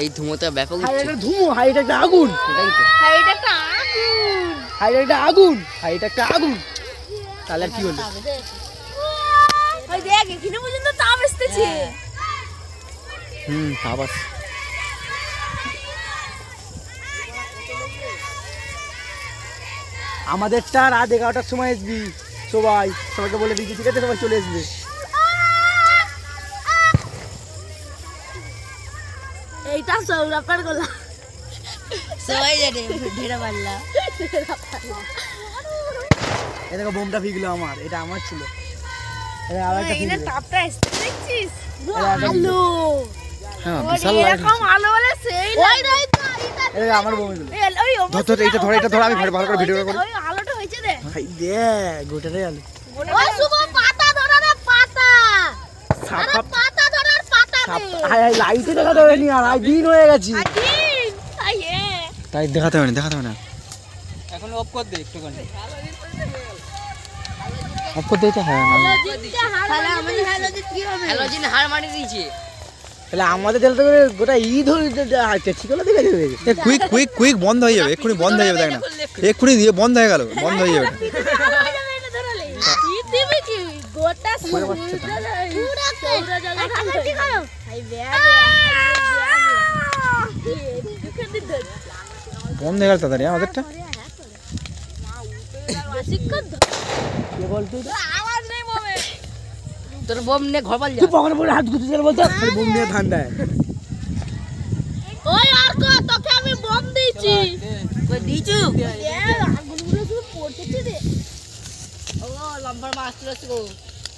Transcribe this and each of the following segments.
এই ধুমোতে ব্যাপক হাই একটা ধুমো হাই এটা একটা আগুন। এটাই তো। হ্যাঁ, এটা একটা আগুন। হাই এটা একটা আগুন। হাই এটা একটা আগুন। তাহলে আর কি হলো? ওই দেখ এখানে পর্যন্ত তাপ আসতেছে। হুম তাপ আবার আমাদেরটা রাত এগারোটার সময় আসবি। সবাই সবাইকে বলে দিচ্ছি ঠিক আছে? সবাই চলে আসবে। এইটা সৌরভের গোলা। সবাই জানে ঢেরা পারলা এ দেখো বোমটা ফিগলো আমার এটা আমার ছিল। এটা এটা হ্যাঁ এটা আমার বোম ওই ধর, ধর, এইটা ধর, এইটা ধর, আমি ভালো করে ভিডিওটা করি। ওই আলোটা হয়েছে রে ভাই দেখ গোটাটাই আলো। ওই শুভ পাতা ধরা রে পাতা। সাপ পাতা ধরার পাতা সাপ রে হাই হাই লাইটে দেখাতে হবে নি আর আই দিন হয়ে গেছি। আদিন আই এ। তাই দেখাতে হবে না দেখাতে হবে না। এখন অফ কর দে একটুখানি। অফ করতে দিতে হয় না। আমাদের হ্যালোজিন কি হবে? হ্যালোজিন হার মারি দিয়েছে। তাহলে আমাদের তেল তো গোটা ঈদ হয়ে আচ্ছা ঠিক হলো দেখে দেবে কুইক কুইক কুইক বন্ধ হয়ে যাবে এক্ষুনি বন্ধ হয়ে যাবে দেখ না। এক্ষুনি দিয়ে বন্ধ হয়ে গেল বন্ধ হয়ে যাবে পৃথিবী কি গোটা সূর্য পুরা সৌরজগৎ ঠিক করো আই বে বন্ধ হয়ে গেল তাড়াতাড়ি হ্যাঁ, আমাদেরটা ববে তোর বোম নিয়ে ঘর পাল যা পকেটে পড়ে হাত গুতে চলে বলতো বোম নিয়ে ঠান্ডায় ওই আর তো তোকে আমি বম দিয়েছি। কই দিছু আগুনগুলো শুধু পড়তেছে রে ও লম্বার মাছ তুলে গো।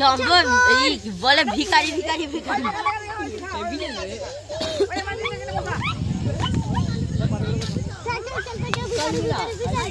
লন্ডন বলে ভিখারি ভিখারি ভিখারি। 快点